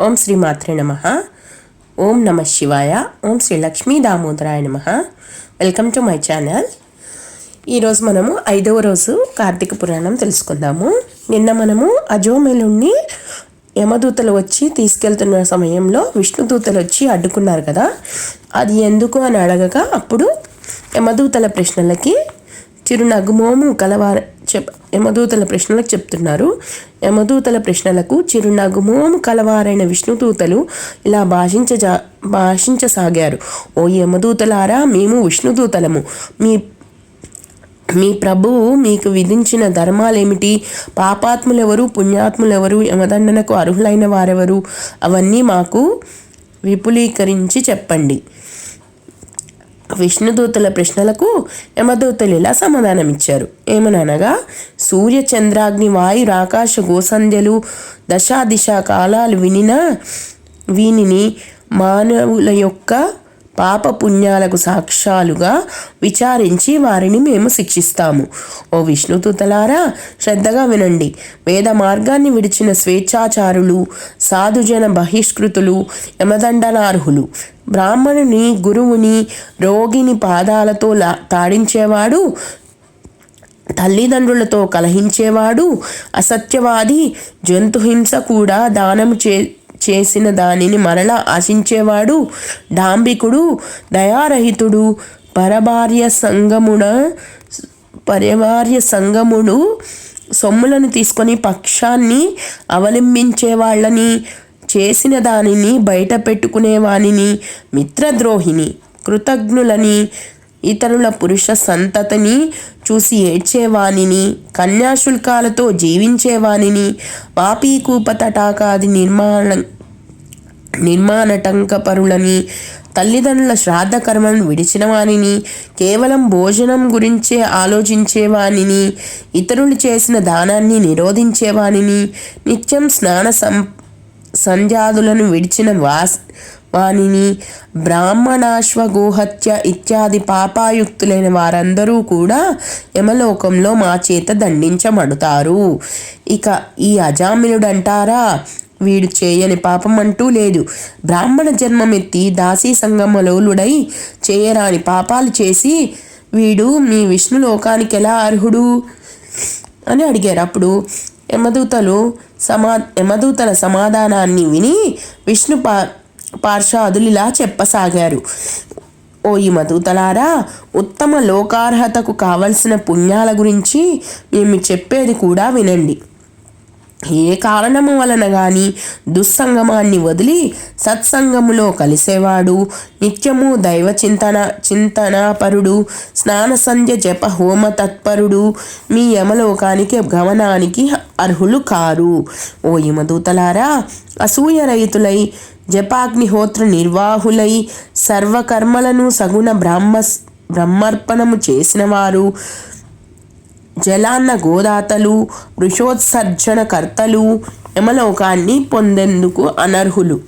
ఓం శ్రీ మాత్రే నమ. ఓం నమ శివాయ. ఓం శ్రీ లక్ష్మీ దామోదరాయ నమ. Welcome to my channel. ఈరోజు మనము ఐదవ రోజు కార్తీక పురాణం తెలుసుకుందాము. నిన్న మనము అజోమేలుణ్ణి యమదూతలు వచ్చి తీసుకెళ్తున్న సమయంలో విష్ణుదూతలు వచ్చి అడ్డుకున్నారు కదా. అది ఎందుకు అని అడగగా అప్పుడు యమదూతల ప్రశ్నలకి చిరునగుమోము కలవార చెప్ యమదూతల ప్రశ్నలకు చెప్తున్నారు. యమదూతల ప్రశ్నలకు చిరునగుమోము కలవారైన విష్ణుదూతలు ఇలా భాషించజా భాషించసాగారు. ఓ యమదూతలారా మేము విష్ణుదూతలము. మీ మీ ప్రభువు మీకు విధించిన ధర్మాలేమిటి? పాపాత్ములెవరు పుణ్యాత్ములెవరు యమదండనకు అర్హులైన వారెవరు? అవన్నీ మాకు విపులీకరించి చెప్పండి. విష్ణుదూతల ప్రశ్నలకు యమదూతలు ఇలా సమాధానమిచ్చారు. ఏమనగా సూర్య చంద్రాగ్ని వాయు ఆకాశ గోసంధ్యలు దశాదిశ కాలాలు వినిన వీనిని మానవుల యొక్క పాప పుణ్యాలకు సాక్ష్యాలుగా విచారించి వారిని మేము శిక్షిస్తాము. ఓ విష్ణుదూతలారా శ్రద్ధగా వినండి. వేద మార్గాన్ని విడిచిన స్వేచ్ఛాచారులు సాధుజన బహిష్కృతులు యమదండనార్హులు బ్రాహ్మణుని గురువుని రోగిని పాదాలతో లా తాడించేవాడు తల్లిదండ్రులతో కలహించేవాడు అసత్యవాది జంతుహింస కూడా దానము చే చేసిన దానిని మరలా ఆశించేవాడు డాంబికుడు దయారహితుడు పరభార్య సంగమున పరివార్య సంగముడు సొమ్ములను తీసుకొని పక్షాన్ని అవలంబించే వాళ్ళని చేసిన దానిని బయట పెట్టుకునేవానిని మిత్రద్రోహిని కృతజ్ఞులని ఇతరుల పురుష సంతతిని చూసి ఏడ్చేవానిని కన్యాశుల్కాలతో జీవించేవానిని వాపీకూప తటాకాది నిర్మాణ నిర్మాణటంకపరులని తల్లిదండ్రుల శ్రాద్ధ కర్మలను విడిచిన వానిని కేవలం భోజనం గురించే ఆలోచించేవానిని ఇతరులు చేసిన దానాన్ని నిరోధించేవానిని నిత్యం స్నాన సం సంధ్యాదులను విడిచిన వాస్ వానిని బ్రాహ్మణాశ్వ గోహత్య ఇత్యాది పాపాయుక్తులైన వారందరూ కూడా యమలోకంలో మా చేత దండించబడతారు. ఇక ఈ అజామినుడంటారా? వీడు చేయని పాపం అంటూ లేదు. బ్రాహ్మణ జన్మమెత్తి దాసీ సంగమలోలుడై చేయరాని పాపాలు చేసి వీడు మీ విష్ణు లోకానికి ఎలా అర్హుడు? అని అడిగారు. అప్పుడు యమదూతలు సమా యమదూతల సమాధానాన్ని విని విష్ణు పా పార్షాదులు ఇలా చెప్పసాగారు. ఓ ఈ మధుతలారా ఉత్తమ లోకార్హతకు కావలసిన పుణ్యాల గురించి మేము చెప్పేది కూడా వినండి. ఏ కారణము వలన కానీ దుస్సంగమాన్ని వదిలి సత్సంగములో కలిసేవాడు నిత్యము దైవ చింతన చింతనాపరుడు స్నాన సంధ్య జప హోమ తత్పరుడు మీ యమలోకానికి గమనానికి అర్హులు కారు. ఓ యమదూతలారా అసూయ రైతులై జపాగ్నిహోత్ర నిర్వాహులై సర్వకర్మలను సగుణ బ్రహ్మ బ్రహ్మర్పణము చేసినవారు. జలాన్న గోదాతలు వృషోత్సర్జన కర్తలు యమలోకాన్ని పొందేందుకు అనర్హులు.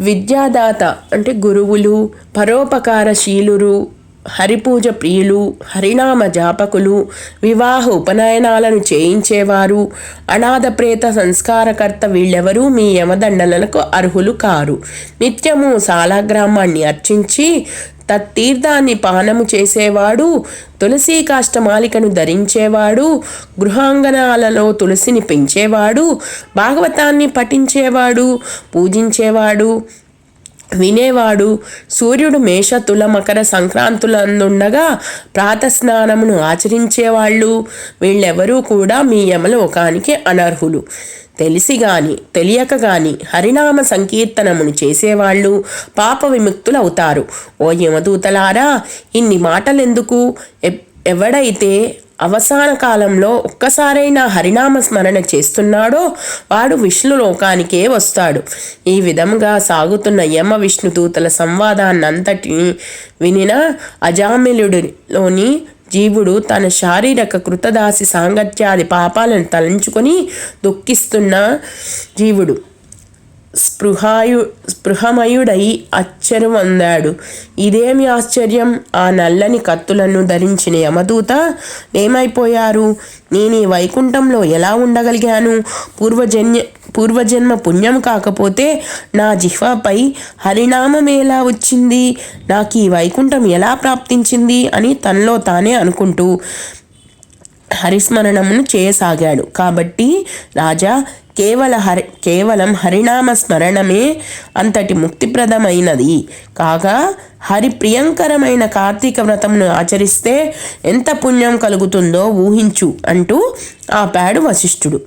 విద్యాదాత అంటే గురువులు పరోపకారశీలురు హరిపూజ ప్రియులు హరినామ జాపకులు వివాహ ఉపనయనాలను చేయించేవారు అనాథ ప్రేత సంస్కారకర్త వీళ్ళెవరూ మీ యమదండలకు అర్హులు కారు. నిత్యము శాలాగ్రామాన్ని అర్చించి తత్తీర్థాన్ని పానము చేసేవాడు తులసి కాష్టమాలికను ధరించేవాడు గృహాంగణాలలో తులసిని పెంచేవాడు భాగవతాన్ని పఠించేవాడు పూజించేవాడు వినేవాడు సూర్యుడు మేష తుల మకర సంక్రాంతులందుండగా ప్రాతస్నానమును ఆచరించేవాళ్ళు. వీళ్ళెవరూ కూడా మీ యమలోకానికి అనర్హులు. తెలిసి గాని తెలియక గాని హరినామ సంకీర్తనమును చేసేవాళ్ళు పాప విముక్తులవుతారు. ఓ యమదూతలారా ఇన్ని మాటలెందుకు? ఎవడైతే అవసాన కాలంలో ఒక్కసారైనా హరినామ స్మరణ చేస్తున్నాడో వాడు విష్ణు లోకానికే వస్తాడు. ఈ విధంగా సాగుతున్న యమ విష్ణు దూతల సంవాదాన్నంతటిని వినిన అజామిలుడిలోని జీవుడు తన శారీరక కృతదాసి సాంగత్యాది పాపాలను తలంచుకొని దుఃఖిస్తున్న జీవుడు. స్పృహాయు స్పృహమయుడై అచ్చరువందాడు ఇదేమి ఆశ్చర్యం? ఆ నల్లని కత్తులను ధరించిన యమదూత ఏమైపోయారు? నేను ఈ వైకుంఠంలో ఎలా ఉండగలిగాను? పూర్వజన్య పూర్వజన్మ పుణ్యం కాకపోతే నా జిహ్వపై హరినామం ఎలా వచ్చింది? నాకు ఈ వైకుంఠం ఎలా ప్రాప్తించింది? అని తనలో తానే అనుకుంటూ హరిస్మరణమును చేయసాగాడు. కాబట్టి రాజా కేవల హరి కేవలం హరినామ స్మరణమే అంతటి ముక్తిప్రదమైనది. కాగా హరి ప్రియంకరమైన కార్తీక వ్రతమును ఆచరిస్తే ఎంత పుణ్యం కలుగుతుందో ఊహించు అంటూ ఆపాడు వశిష్ఠుడు.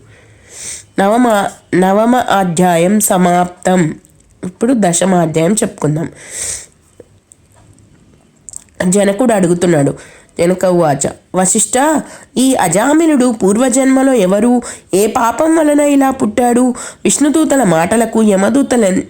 నవమ నవమ అధ్యాయం సమాప్తం. ఇప్పుడు దశమాధ్యాయం చెప్పుకుందాం. జనకుడు అడుగుతున్నాడు జనక వశిష్ట వశిష్ఠ ఈ అజామినుడు పూర్వజన్మలో ఎవరు? ఏ పాపం వలన ఇలా పుట్టాడు? విష్ణుదూతల మాటలకు యమదూతలు ఎన్-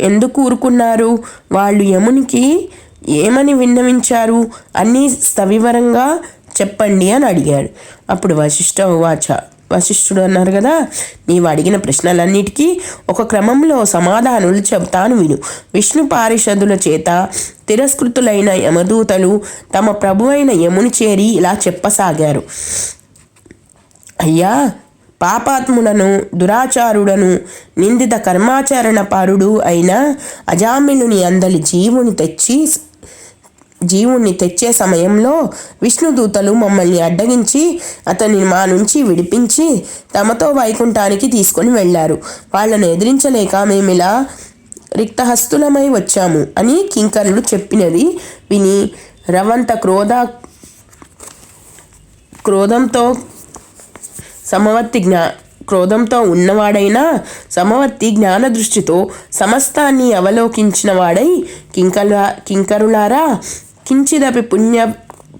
ఎందుకు ఊరుకున్నారు? వాళ్ళు యమునికి ఏమని విన్నవించారు? అన్నీ సవివరంగా చెప్పండి అని అడిగాడు. అప్పుడు వశిష్ఠ ఉవాచ వశిష్ఠుడు అన్నారు కదా నీవు అడిగిన ప్రశ్నలన్నిటికీ ఒక క్రమంలో సమాధానాలు చెబుతాను విను. విష్ణు పారిషదుల చేత తిరస్కృతులైన యమదూతలు తమ ప్రభువైన యముని చేరి ఇలా చెప్పసాగారు. అయ్యా పాపాత్ముడను దురాచారుడను నిందిత కర్మాచరణ పరుడు అయిన అజామినుని అందలి జీవుని తెచ్చి జీవుణ్ణి తెచ్చే సమయంలో విష్ణుదూతలు మమ్మల్ని అడ్డగించి అతన్ని మా నుంచి విడిపించి తమతో వైకుంఠానికి తీసుకొని వెళ్ళారు. వాళ్ళను ఎదిరించలేక మేమిలా రిక్తహస్తులమై వచ్చాము అని కింకరుడు చెప్పినది విని రవంత క్రోధ క్రోధంతో సమవర్తి జ్ఞా క్రోధంతో ఉన్నవాడైనా సమవర్తి జ్ఞాన దృష్టితో సమస్తాన్ని అవలోకించిన వాడై కింకల కింకరులారా కించిదపి పుణ్య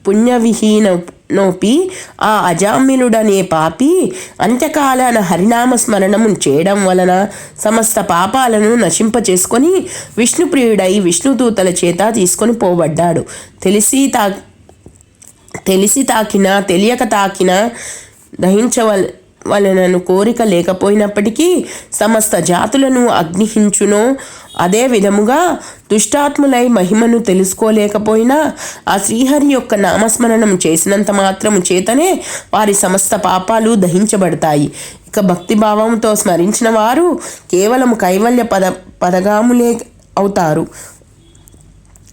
పుణ్యవిహీన నోపి ఆ అజామినుడనే పాపి అంత్యకాలాన హరినామ స్మరణము చేయడం వలన సమస్త పాపాలను నశింపచేసుకొని విష్ణుప్రియుడై విష్ణుదూతల చేత తీసుకొని పోబడ్డాడు. తెలిసి తా తెలిసి తాకినా తెలియక తాకినా దహించవల వలనను కోరిక లేకపోయినప్పటికీ సమస్త జాతులను అగ్నిహించునో. అదే విధముగా దుష్టాత్ములై మహిమను తెలుసుకోలేకపోయినా ఆ శ్రీహరి యొక్క నామస్మరణం చేసినంత మాత్రము చేతనే వారి సమస్త పాపాలు దహించబడతాయి. ఇక భక్తిభావంతో స్మరించిన వారు కేవలం కైవల్య పద పదగాములే అవుతారు.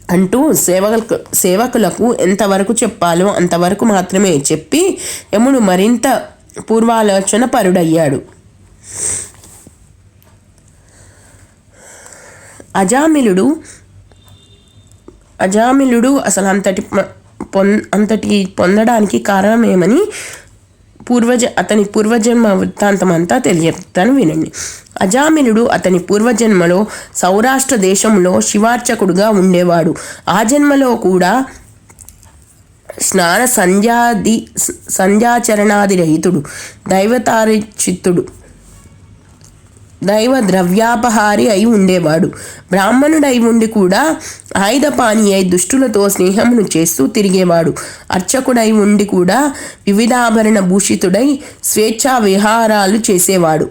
అంటూ సేవకు సేవకులకు ఎంతవరకు చెప్పాలో అంతవరకు మాత్రమే చెప్పి యముడు మరింత పూర్వాలోచన పరుడయ్యాడు. అజామిలుడు అజామిలుడు అసలు అంతటి మ- పొన్ అంతటి పొందడానికి కారణం ఏమని పూర్వజ అతని పూర్వజన్మ వృత్తాంతం అంతా తెలియతాను వినండి. అజామిలుడు అతని పూర్వజన్మలో సౌరాష్ట్ర దేశంలో శివార్చకుడుగా ఉండేవాడు. ఆ జన్మలో కూడా స్నాన సంధ్యాది సంధ్యాచరణాది రహితుడు దైవతారిచిత్తుడు దైవ ద్రవ్యాపహారి అయి ఉండేవాడు. బ్రాహ్మణుడై ఉండి కూడా ఆయుధపాణి అయి దుష్టులతో స్నేహమును చేస్తూ తిరిగేవాడు. అర్చకుడై ఉండి కూడా వివిధాభరణ భూషితుడై స్వేచ్ఛా విహారాలు చేసేవాడు.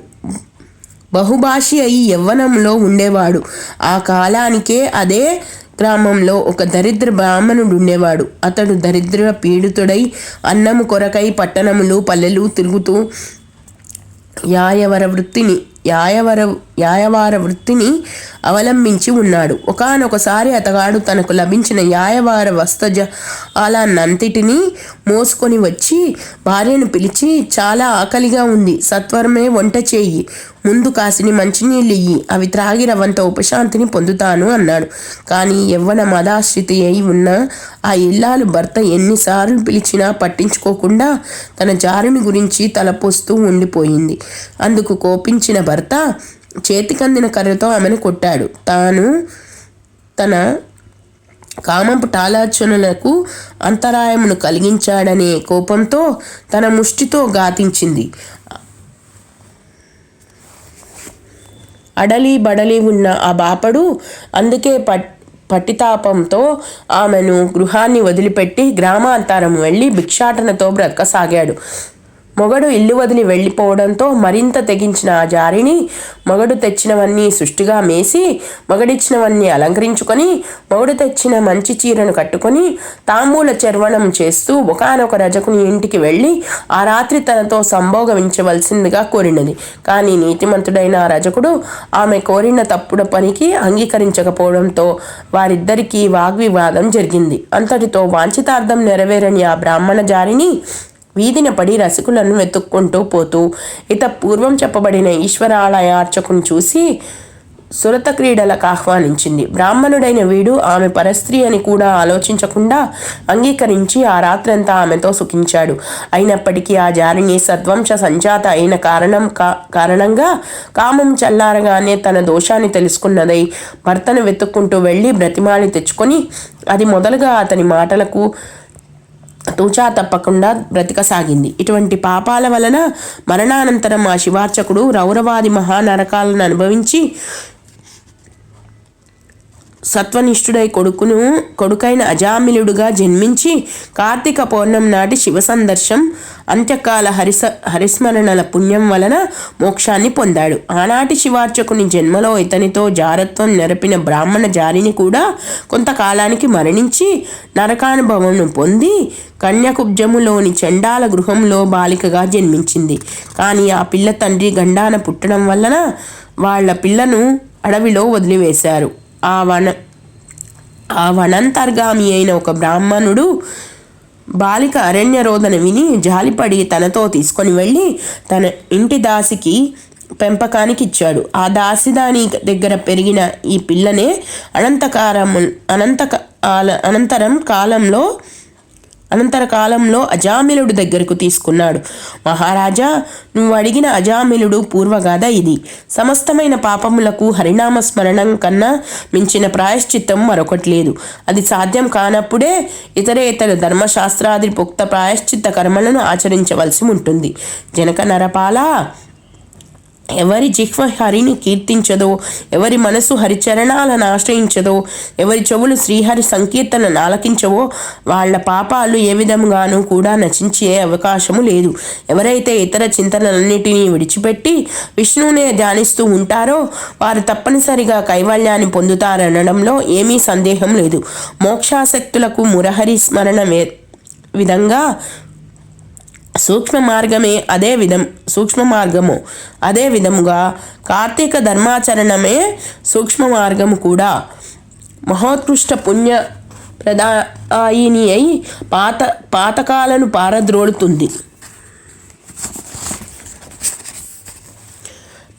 బహుభాషి అయి యవ్వనంలో ఉండేవాడు. ఆ కాలానికే అదే గ్రామంలో ఒక దరిద్ర బ్రాహ్మణుడు ఉండేవాడు. అతడు దరిద్ర పీడితుడై అన్నము కొరకై పట్టణములు పల్లెలు తిరుగుతూ యాయవర వృత్తిని యాయవర యాయవార వృత్తిని అవలంబించి ఉన్నాడు. ఒకానొకసారి అతగాడు తనకు లభించిన యాయవార వస్త్రజాలాన్నంతటినీ మోసుకొని వచ్చి భార్యను పిలిచి చాలా ఆకలిగా ఉంది. సత్వరమే వంట చేయి. ముందు కాసిని మంచినీళ్ళు ఇయ్యి అవి త్రాగి రవంత ఉపశాంతిని పొందుతాను అన్నాడు. కానీ యవ్వన మదాశ్రితి అయి ఉన్న ఆ ఇల్లాలు భర్త ఎన్నిసార్లు పిలిచినా పట్టించుకోకుండా తన జారుని గురించి తలపోస్తూ ఉండిపోయింది. అందుకు కోపించిన భర్త చేతికందిన కర్రతో ఆమెను కొట్టాడు. తాను తన కామంపు టాలాచనలకు అంతరాయమును కలిగించాడనే కోపంతో తన ముష్టితో గాతించింది. అడలి బడలి ఉన్న ఆ బాపడు అందుకే పట్ పట్టితాపంతో ఆమెను గృహాన్ని వదిలిపెట్టి గ్రామాంతరం వెళ్ళి భిక్షాటనతో బ్రతకసాగాడు. మొగడు ఇల్లు వదిలి వెళ్ళిపోవడంతో మరింత తెగించిన ఆ జారిని మొగడు తెచ్చినవన్నీ సుష్టిగా మేసి మొగడిచ్చినవన్నీ అలంకరించుకొని మొగడు తెచ్చిన మంచి చీరను కట్టుకొని తాంబూల చర్వణం చేస్తూ ఒకనొక రజకుని ఇంటికి వెళ్ళి ఆ రాత్రి తనతో సంభోగమించవలసిందిగా కోరినది. కానీ నీతిమంతుడైన ఆ రజకుడు ఆమె కోరిన తప్పుడు పనికి అంగీకరించకపోవడంతో వారిద్దరికీ వాగ్వివాదం జరిగింది. అంతటితో వాంఛితార్థం నెరవేరని ఆ బ్రాహ్మణ జారిని వీధిన పడి రసికులను వెతుక్కుంటూ పోతూ ఇత పూర్వం చెప్పబడిన ఈశ్వరాలయ అర్చకుని చూసి సురత క్రీడలకు ఆహ్వానించింది. బ్రాహ్మణుడైన వీడు ఆమె పరస్త్రీ అని కూడా ఆలోచించకుండా అంగీకరించి ఆ రాత్రంతా ఆమెతో సుఖించాడు. అయినప్పటికీ ఆ జారిని సద్వంశ సంజాత అయిన కారణం కారణంగా కామం చల్లారగానే తన దోషాన్ని తెలుసుకున్నదై భర్తను వెతుక్కుంటూ వెళ్ళి బ్రతిమాలి తెచ్చుకొని అది మొదలుగా అతని మాటలకు తూచా తప్పకుండా బ్రతికసాగింది. ఇటువంటి పాపాల వలన మరణానంతరం ఆ శివార్చకుడు రౌరవాది మహానరకాలను అనుభవించి సత్వనిష్ఠుడై కొడుకును కొడుకైన అజామిలుడుగా జన్మించి కార్తీక పౌర్ణం నాటి శివ సందర్శం అంత్యకాల హరిస హరిస్మరణల పుణ్యం వలన మోక్షాన్ని పొందాడు. ఆనాటి శివార్చకుని జన్మలో ఇతనితో జారత్వం నెరపిన బ్రాహ్మణ జారిని కూడా కొంతకాలానికి మరణించి నరకానుభవం పొంది కన్యకుబ్జములోని చండాల గృహంలో బాలికగా జన్మించింది. కానీ ఆ పిల్ల తండ్రి గండాన పుట్టడం వలన వాళ్ళ పిల్లను అడవిలో వదిలివేశారు. ఆ వన ఆ వనంతర్గామి అయిన ఒక బ్రాహ్మణుడు బాలిక అరణ్యరోధన విని జాలిపడి తనతో తీసుకొని వెళ్ళి తన ఇంటి దాసికి పెంపకానికి ఇచ్చాడు. ఆ దాసిదాని దగ్గర పెరిగిన ఈ పిల్లనే అనంతకారము అనంత అనంతరం కాలంలో అనంతర కాలంలో అజామిలుడు దగ్గరకు తీసుకున్నాడు. మహారాజా నువ్వు అడిగిన అజామిలుడు పూర్వగాథ ఇది. సమస్తమైన పాపములకు హరినామ స్మరణం కన్నా మించిన ప్రాయశ్చిత్తం మరొకటి లేదు. అది సాధ్యం కానప్పుడే ఇతర ఇతర ధర్మశాస్త్రాది పుక్త ప్రాయశ్చిత్త కర్మలను ఆచరించవలసి ఉంటుంది. జనక నరపాల ఎవరి జిహ్వ హరిని కీర్తించదో ఎవరి మనసు హరిచరణాలను ఆశ్రయించదో ఎవరి చెవులు శ్రీహరి సంకీర్తనను ఆలకించవో వాళ్ళ పాపాలు ఏ విధంగానూ కూడా నచించే అవకాశము లేదు. ఎవరైతే ఇతర చింతనలన్నిటినీ విడిచిపెట్టి విష్ణువునే ధ్యానిస్తూ ఉంటారో వారు తప్పనిసరిగా కైవల్యాన్ని పొందుతారనడంలో ఏమీ సందేహం లేదు. మోక్షాసక్తులకు మురహరి స్మరణ విధంగా సూక్ష్మ మార్గమే అదే విధం సూక్ష్మ మార్గము. అదే విధముగా కార్తీక ధర్మాచరణమే సూక్ష్మ మార్గము కూడా. మహోత్కృష్ట పుణ్య ప్రదాయిని అయి పాత పాతకాలను పారద్రోలుతుంది.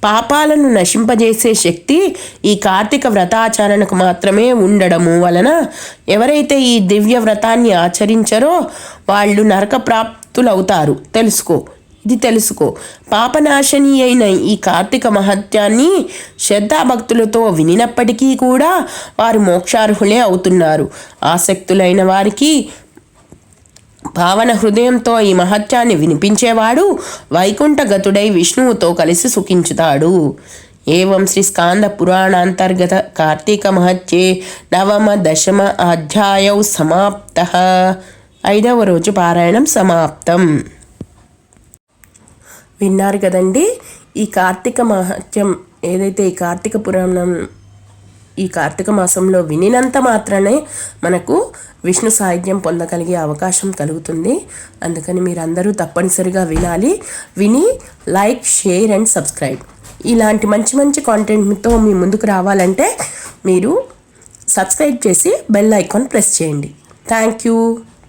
పాపాలను నశింపజేసే శక్తి ఈ కార్తీక వ్రతాచరణకు మాత్రమే ఉండడము వలన ఎవరైతే ఈ దివ్య వ్రతాన్ని ఆచరించరో వాళ్ళు నరక ప్రాప్ ప్రాప్తులవుతారు తెలుసుకో. ఇది తెలుసుకో. పాపనాశని అయిన ఈ కార్తీక మహత్యాన్ని శ్రద్ధాభక్తులతో వినినప్పటికీ కూడా వారు మోక్షార్హులే అవుతున్నారు. ఆసక్తులైన వారికి భావన హృదయంతో ఈ మహత్యాన్ని వినిపించేవాడు వైకుంఠగతుడై విష్ణువుతో కలిసి సుఖించుతాడు. ఏవం శ్రీ స్కాంద పురాణాంతర్గత కార్తీక మహత్యే నవమ దశమ అధ్యాయౌ సమాప్త. ఐదవ రోజు పారాయణం సమాప్తం. విన్నారు కదండి ఈ కార్తీక మహత్యం ఏదైతే ఈ కార్తీక పురాణం ఈ కార్తీక మాసంలో వినినంత మాత్రమే మనకు విష్ణు సాహిత్యం పొందగలిగే అవకాశం కలుగుతుంది. అందుకని మీరందరూ తప్పనిసరిగా వినాలి. విని లైక్ షేర్ అండ్ సబ్స్క్రైబ్. ఇలాంటి మంచి మంచి కాంటెంట్తో మీ ముందుకు రావాలంటే మీరు సబ్స్క్రైబ్ చేసి బెల్ ఐకాన్ ప్రెస్ చేయండి. Thank you.